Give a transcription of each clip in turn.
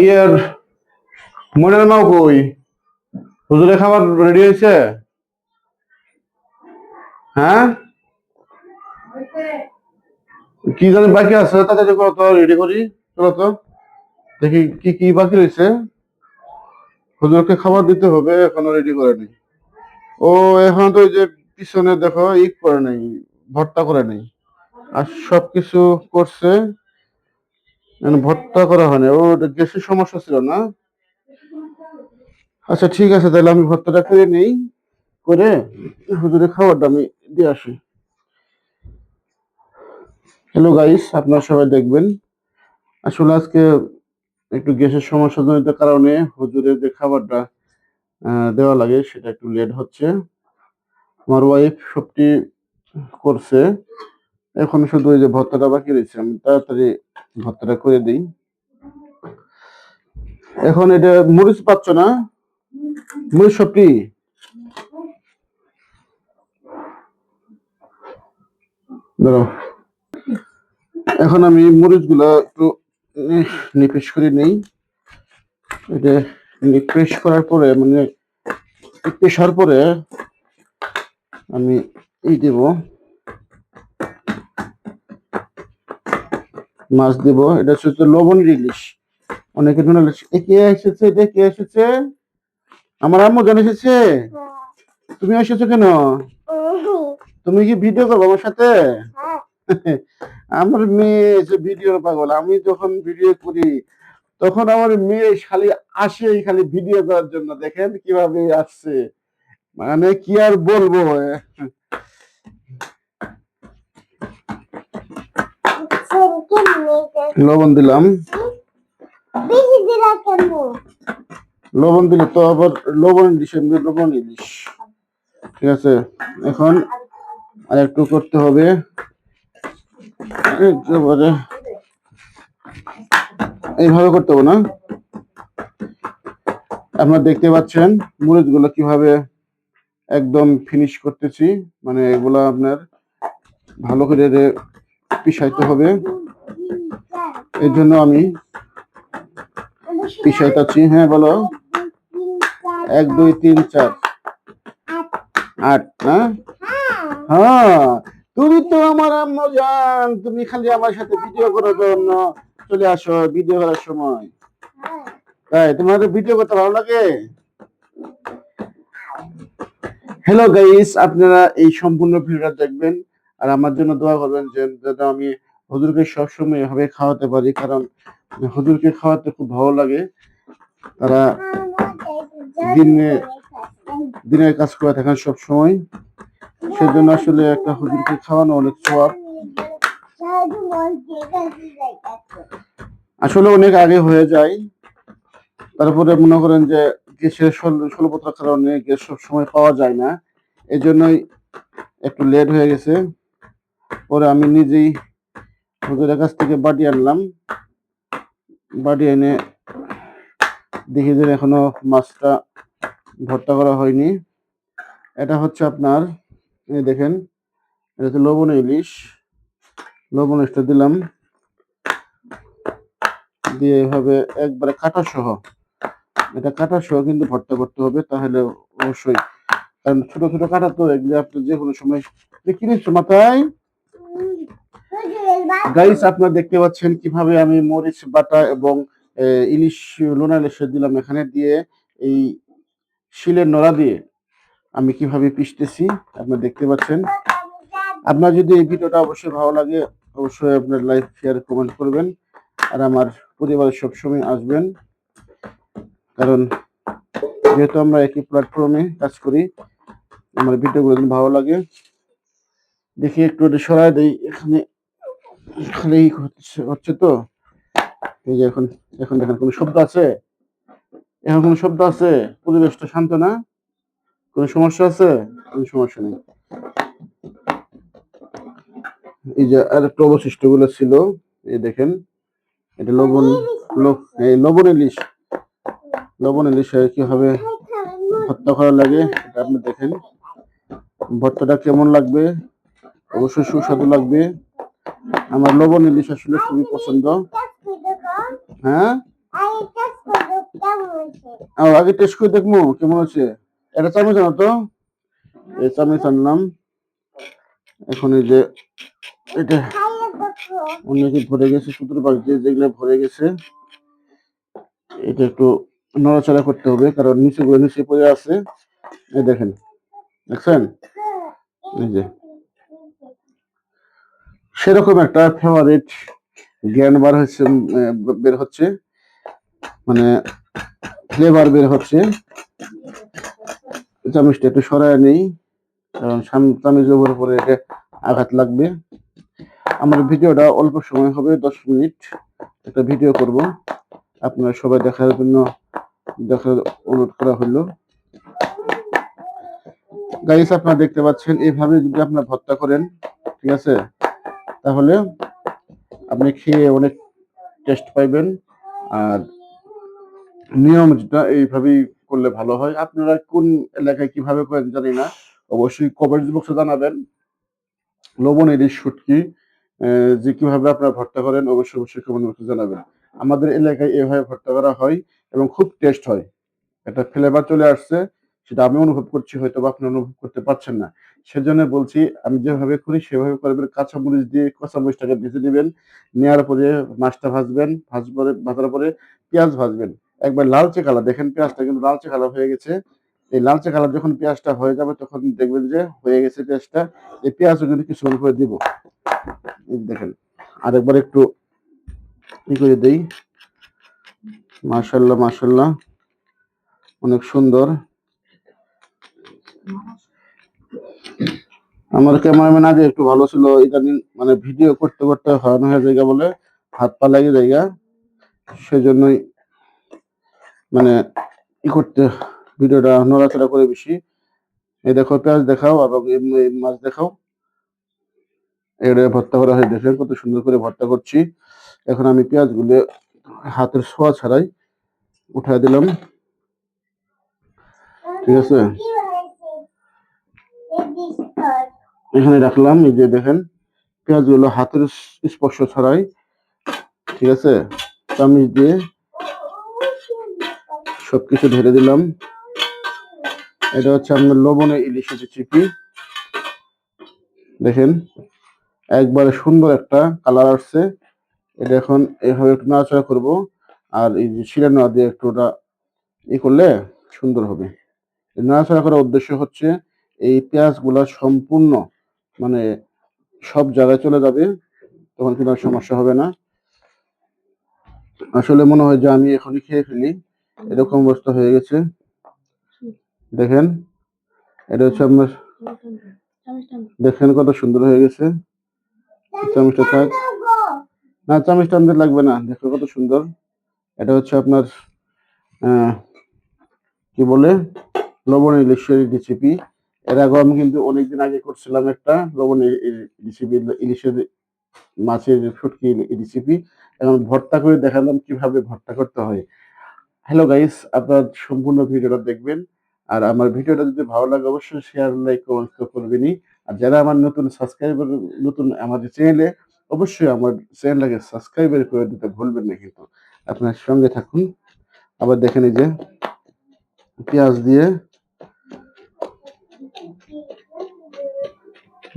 ইয়ের মনের মাও কই। হুজুরের খাবার রেডি হয়েছে? হ্যাঁ? কি জানি বাকি আছে, তাড়াতাড়ি করো তো রেডি করি। চলো তো। দেখি কি কি বাকি রয়েছে। হুজুরকে খাবার দিতে হবে, এখনও রেডি করেনি ও, এখন তো ওই যে পিছনে দেখো ই করে নেই, ভর্তা করে নেই। আর সবকিছু করছে। ভর্তা করা হয়নি। ও গ্যাসের সমস্যা ছিল না? আচ্ছা ঠিক আছে, তাহলে আমি ভর্তাটা করে নেই, করে হুজুরের খাবারটা আমি দিয়ে আসি। হ্যালো গাইস আপনারা সবাই দেখবেন। আসলে আজকে একটু গ্যাসের সমস্যা জনিত কারণে হুজুরের যে খাবারটা দেওয়া লাগে, সেটা একটু লেট হচ্ছে। আমার ওয়াইফ সবটি করছে। এখন শুধু ওই যে ভর্তাটা বাকি রয়েছে, আমি তাড়াতাড়ি ভর্তাটা করে দিই। এখন এটা মরিচ পাচ্ছ না? মরিচ সবটি ধরো। এখন আমি মরিচগুলা একটু নিপেশ করে নেই। এটা নিপেশ করার পরে মানে পেশার পরে আমি এই দেব। মাছ দেব এটা হচ্ছে লবণ ইলিশ। অনেকে জন্য কে এসেছে এটা কে এসেছে? আমার আম্মু জান এসেছে। তুমি এসেছ কেন? তুমি কি ভিডিও করব আমার সাথে? আমার মেয়ে যে ভিডিও পাগল আমি যখন ভিডিও করি তখন আমার মেয়ে খালি আসে খালি ভিডিও করার জন্য। দেখেন কীভাবে আসছে। মানে কি আর বলব? লবণ দিলাম। লবণ দিলে তো আবার লবণ ইলিশ লবণ ইলিশ। ঠিক আছে এখন আর একটু করতে হবে। একেবারে এইভাবে করতে হবে না? আপনারা দেখতে পাচ্ছেন মরিচগুলো কীভাবে একদম ফিনিশ করতেছি। মানে এগুলো আপনার ভালো করে পিষাইতে হবে। এর জন্য আমি পিষাইতেছি হ্যাঁ বলো। এক, দুই, তিন, চার। আট, না? হ্যাঁ তুমি তো আমার আম্মু জান। তুমি খালি আমার সাথে ভিডিও করার জন্য চলে আসো ভিডিও করার সময়। তাই তোমার ভিডিও করতে ভালো লাগে? হ্যালো গাইস আপনারা এই সম্পূর্ণ ভিডিওটা দেখবেন আর আমার জন্য দোয়া করবেন যে, যাতে আমি হুজুরকে সবসময় এভাবে খাওয়াতে পারি, কারণ হুজুরকে খাওয়াতে খুব ভালো লাগে। তারা দিনে, দিনের কাজ করে থাকেন সব সময় সেজন্য আসলে একটা হুজুরকে খাওয়ানো অনেক সব আসলে অনেক আগে হয়ে যায়। তারপরে মনে করেন যে গ্যাসের স্বল- স্বল্পতার কারণে গ্যাস সব সময় পাওয়া যায় না। এই জন্যই একটু লেট হয়ে গেছে। পরে আমি নিজেই হুজুরের কাছ থেকে বাটি আনলাম। বাটি এনে দেখি যে এখনও মাছটা ভর্তা করা হয়নি। এটা হচ্ছে আপনার, এই দেখেন, এটা হচ্ছে লবণ ইলিশ। লবণ ইলিশটা দিলাম। দিয়ে এভাবে একবারে কাটা সহ এটা কাটা সহ কিন্তু ভর্তা করতে হবে, তাহলে অবশ্যই। কারণ ছোট ছোট কাটা তো এগুলো আপনি যে কোনো সময় এ কি নিচ্ছ মাথায়। গাইস আপনারা দেখতে পাচ্ছেন কীভাবে আমি মরিচ, বাটা এবং ইলিশ, লোনা ইলিশ দিলাম এখানে দিয়ে এই শিলের নড়া দিয়ে। আমি কীভাবে পিষতেছি, আপনারা দেখতে পাচ্ছেন। আপনার যদি এই ভিডিওটা অবশ্যই ভালো লাগে, অবশ্যই আপনার লাইক, শেয়ার, কমেন্ট করবেন। আর আমার পরিবারের সবসময় আসবেন। কারণ যেহেতু আমরা একই প্ল্যাটফর্মে কাজ করি, আমার ভিডিওগুলো ভালো লাগে, দেখি একটু সরাই দেই এখানে। খালি হচ্ছে হচ্ছে তো? এই যে এখন এখন দেখেন, কোনো শব্দ আছে? এখন কোনো শব্দ আছে? পরিবেশটা শান্ত না? কোনো সমস্যা আছে? কোনো সমস্যা নেই। এই যে আর একটা অবশিষ্টগুলো ছিল, এই দেখেন, এটা লবণ এই লবণ ইলিশ। লবণ ইলিশ কীভাবে ভর্তা করা লাগে, এটা আপনি দেখেন। ভর্তাটা কেমন লাগবে? অবশ্যই সুস্বাদু লাগবে। আমার লবণ ইলিশ আসলে খুবই পছন্দ। হ্যাঁ? আগে টেস্ট করে দেখব কেমন আছে এটা চামচ আনো তো। এই চামচ আনলাম এখন এই যে এটা অনেকে ভরে গেছে? সূত্র পাক দিয়ে যেগুলো ভরে গেছে এটা একটু নড়াচড়া করতে হবে কারণ নিচে নিচে পড়ে আছে। এই দেখেন দেখছেন? এই যে। সেরকম একটা ফেভারিট জ্ঞান বার হচ্ছে বের হচ্ছে মানে ফ্লেভার বের হচ্ছে। চামচটা একটু সরায় নেই, কারণ চামচের উপর পরে এটা আঘাত লাগবে। আমার ভিডিওটা অল্প সময় হবে, দশ মিনিট। একটা ভিডিও করব। আপনারা সবাই দেখার জন্য, দেখার অনুরোধ করা হলো। গাইস আপনারা দেখতে পাচ্ছেন এইভাবে যদি আপনারা ভর্তা করেন, ঠিক আছে? তাহলে আপনি খেয়ে অনেক টেস্ট পাইবেন। আর নিয়ম যেটা এইভাবেই করলে ভালো হয়। আপনারা কোন এলাকায় কীভাবে করেন জানি না। অবশ্যই কমেন্ট বক্সে জানাবেন। লবণ শুটকি আহ, যে কীভাবে আপনারা ভর্তা করেন অবশ্যই অবশ্যই কমেন্ট বক্সে জানাবেন। আমাদের এলাকায় এভাবে ভর্তা করা হয় এবং খুব টেস্ট হয়। একটা ফ্লেভার চলে আসছে। সেটা আমি অনুভব করছি, হয়তো বা আপনি অনুভব করতে পারছেন না। সেজন্য বলছি, আমি যেভাবে করি সেভাবে করবেন কাঁচা মরিচ দিয়ে কাঁচা মরিচটাকে ভেজে নেবেন নেওয়ার পরে মাছটা ভাজবেন, ভাজ পরে, ভাজার পরে পেঁয়াজ ভাজবেন। একবার লালচে কালার, দেখেন পেঁয়াজটা কিন্তু লালচে কালার হয়ে গেছে। এই লালচে কালার যখন পেঁয়াজটা হয়ে যাবে, তখন দেখবেন যে হয়ে গেছে পেঁয়াজটা। এই পেঁয়াজও কিন্তু কিছুক্ষণ করে দিব। দেখেন, আরেকবার একটু ই করে দিই। মাশাল্লাহ মাশাল্লাহ। অনেক সুন্দর। আমার ক্যামেরাম্যান আগে একটু ভালো ছিল, ইদানিং মানে ভিডিও করতে করতে হয়রান হয়ে জায়গা বলে হাত পা লাগে জায়গা। সেজন্যই মানে ই করতে, ভিডিওটা নড়াচড়া করে বেশি। এই দেখো, পেঁয়াজ দেখাও এবং মাছ দেখাও। এটা ভর্তা করা হয়ে দেখেন কত সুন্দর করে ভর্তা করছি। এখন আমি পেঁয়াজগুলো হাতের ছোঁয়া ছাড়াই উঠায় দিলাম। ঠিক আছে কি হয়েছে এই বিস্কুট এখানে রাখলাম, এই যে দেখেন, পেঁয়াজগুলো হাতের স্পর্শ ছাড়াই, ঠিক আছে? চামিচ দিয়ে সবকিছু ঢেলে দিলাম। এটা হচ্ছে আপনার লবণে ইলিশের চিপি দেখেন, একবারে সুন্দর একটা কালার আসছে। এটা এখন এভাবে একটু নাড়াচাড়া করব, আর এই যে শিরা নোয়া দিয়ে একটু ওটা ই করলে সুন্দর হবে। নাড়াচাড়া করার উদ্দেশ্য হচ্ছে, এই পেঁয়াজগুলা সম্পূর্ণ মানে সব জায়গায় চলে যাবে, তখন কিন্তু আর সমস্যা হবে না। আসলে মনে হয় যে আমি এখনই খেয়ে ফেলি, এরকম অবস্থা হয়ে গেছে। দেখেন, এটা হচ্ছে আপনার, দেখেন কত সুন্দর হয়ে গেছে। চামচটা থাক। না, চামচটা আমাদের লাগবে না, দেখো কত সুন্দর। এটা হচ্ছে আপনার কি বলে? লবণ ইলিশের রেসিপি এর আগে আমি কিন্তু অনেকদিন আগে করছিলাম একটা লবণ রেসিপি ইলিশের মাছের ফুটকি রেসিপি এখন ভর্তা করে দেখালাম কীভাবে ভর্তা করতে হয়। হ্যালো গাইস আপনার সম্পূর্ণ ভিডিওটা দেখবেন। আর আমার ভিডিওটা যদি ভালো লাগে, অবশ্যই শেয়ার লাইক কমেন্ট তো করবেনই। আর যারা আমার নতুন সাবস্ক্রাইবার নতুন আমাদের চ্যানেলে অবশ্যই আমার চ্যানেলটাকে সাবস্ক্রাইবার করে দিতে ভুলবেন না কিন্তু। আপনার সঙ্গে থাকুন। আবার দেখেন এই যে, পেঁয়াজ দিয়ে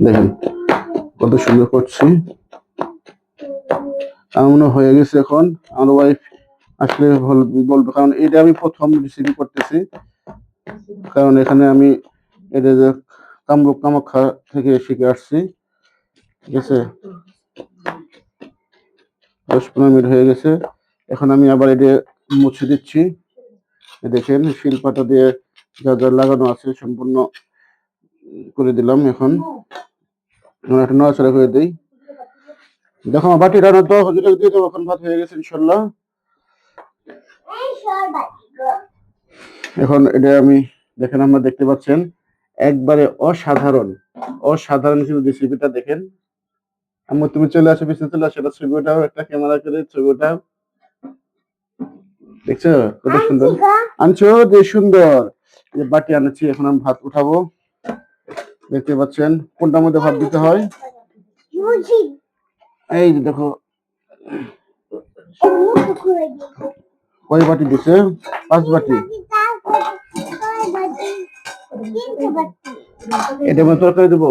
দেখেন, কত সুন্দর করছি। আমার মনে হয়ে গেছে এখন। আমার ওয়াইফ আসলে বলবে, কারণ এটা আমি প্রথম রেসিপি করতেছি। কারণ এখানে আমি এটা যে কামরূপ কামাখ্যা থেকে শিখে আসছি। ঠিক আছে? দশ পনেরো মিনিট হয়ে গেছে। এখন আমি আবার এটা মুছে দিচ্ছি। দেখেন শিলপাটা দিয়ে যা যা লাগানো আছে সম্পূর্ণ করে দিলাম এখন। একটা নড়াচড়া করে দিই। দেখো আমার বাটি রান্না তো হজুরে দিয়ে দেবো এখন ভাত হয়ে গেছে ইনশাল্লাহ। এখন এটা আমি দেখেন আমরা দেখতে পাচ্ছেন একবারে অসাধারণ অসাধারণ কিন্তু রেসিপিটা দেখেন। আমার তুমি চলে আসো পিছনে চলে আসো এটা ছবি ওঠাও একটা ক্যামেরা করে ছবি ওঠাও দেখছ? কত সুন্দর। আনছো যে সুন্দর। যে বাটি আনছি এখন আমি ভাত উঠাবো। দেখতে পাচ্ছেন কোনটার মধ্যে ভাত দিতে হয়? এই দেখো কয় বাটি দিছে? পাঁচ বাটি। এটা আমি তরকারি দেবো।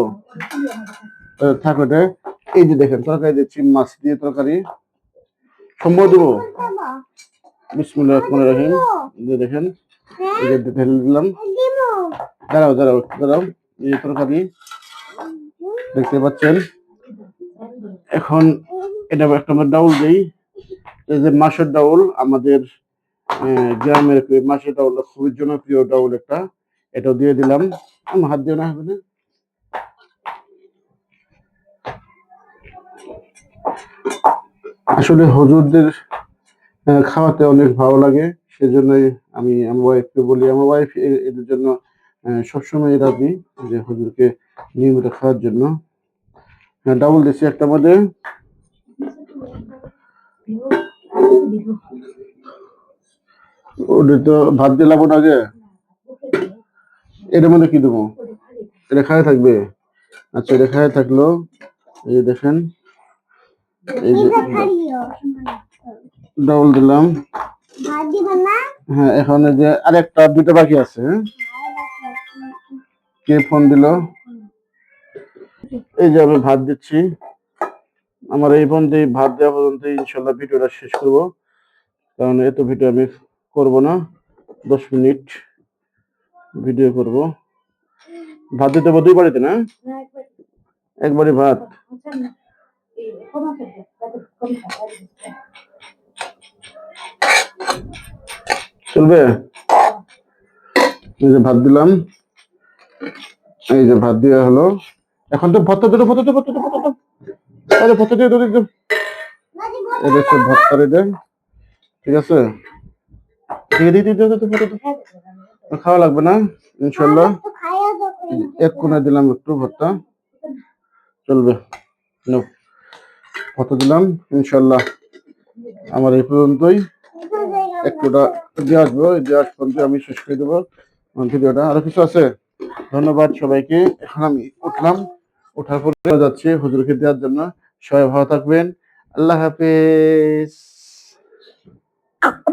থাক এই যে দেখেন তরকারি দিচ্ছি মাছ দিয়ে তরকারি। সম্ভব দেবো? বিসমুল্লাহ রহমান রহিম। দেখেন এই যে ঢেলে দিলাম। দাঁড়াও দাঁড়াও দাঁড়াও। এই তরকারি। দেখতে পাচ্ছেন? এখন এটা একটা ডাউল দিই। এই যে মাছের ডাউল, আমাদের গ্রামের মাছের ডাউল, খুবই জনপ্রিয় ডাউল একটা। এটাও দিয়ে দিলাম। হাত দিয়ে না হবে না? আসলে হজুরদের খাওয়াতে অনেক ভালো লাগে। সেজন্যই আমি, আমার ওয়াইফকে বলি, আমার ওয়াইফ এদের জন্য সবসময় রাজি যে হুজুরকে নিয়মিত খাওয়ার জন্য। ডাবল দিচ্ছি একটা মধ্যে। ওটা তো ভাত দিয়ে লাবো আগে এটার মধ্যে কি দেবো? এটা খায় থাকবে? আচ্ছা এটা খায় থাকল। এই যে দেখেন। এই যে ডাবল দিলাম। দিব না? হ্যাঁ এখন যে আরেকটা দুটো বাকি আছে হ্যাঁ? কে ফোন দিল? এই যে আমি ভাত দিচ্ছি। আমার এই পর্যন্ত ভাত দেওয়া পর্যন্ত ইনশাল্লাহ ভিডিওটা শেষ করব। কারণ এত ভিডিও আমি করব না। দশ মিনিট ভিডিও করব। ভাত দিতে হবে দুই বাড়িতে না? একবারই ভাত। চলবে? ভাত দিলাম। এই যে ভাত দেওয়া হলো। এখন তো ভত্তা দুটো ভত্তা তো ভত্তা তো ভত্তা তো আরে ভত্তা দিয়ে দুটো এটা হচ্ছে ভত্তা রেডে। ঠিক আছে? দিয়ে দিয়ে দিয়ে দিয়ে দিয়ে ভত্তা তো। খাওয়া লাগবে না ইনশাল্লাহ এক কোণে দিলাম একটু ভর্তা। চলবে। নাও। ভর্তা দিলাম ইনশাল্লাহ আমার এই পর্যন্তই। একটুটা দিয়ে আসব দিয়ে আস পর্যন্ত আমি শেষ করে দেবো। ভিডিওটা। আরও কিছু আছে? ধন্যবাদ সবাইকে। এখন আমি উঠলাম। ওঠার পরে যাচ্ছি হুজুরকে দেওয়ার জন্য। সবাই ভালো থাকবেন। আল্লাহ হাফেজ।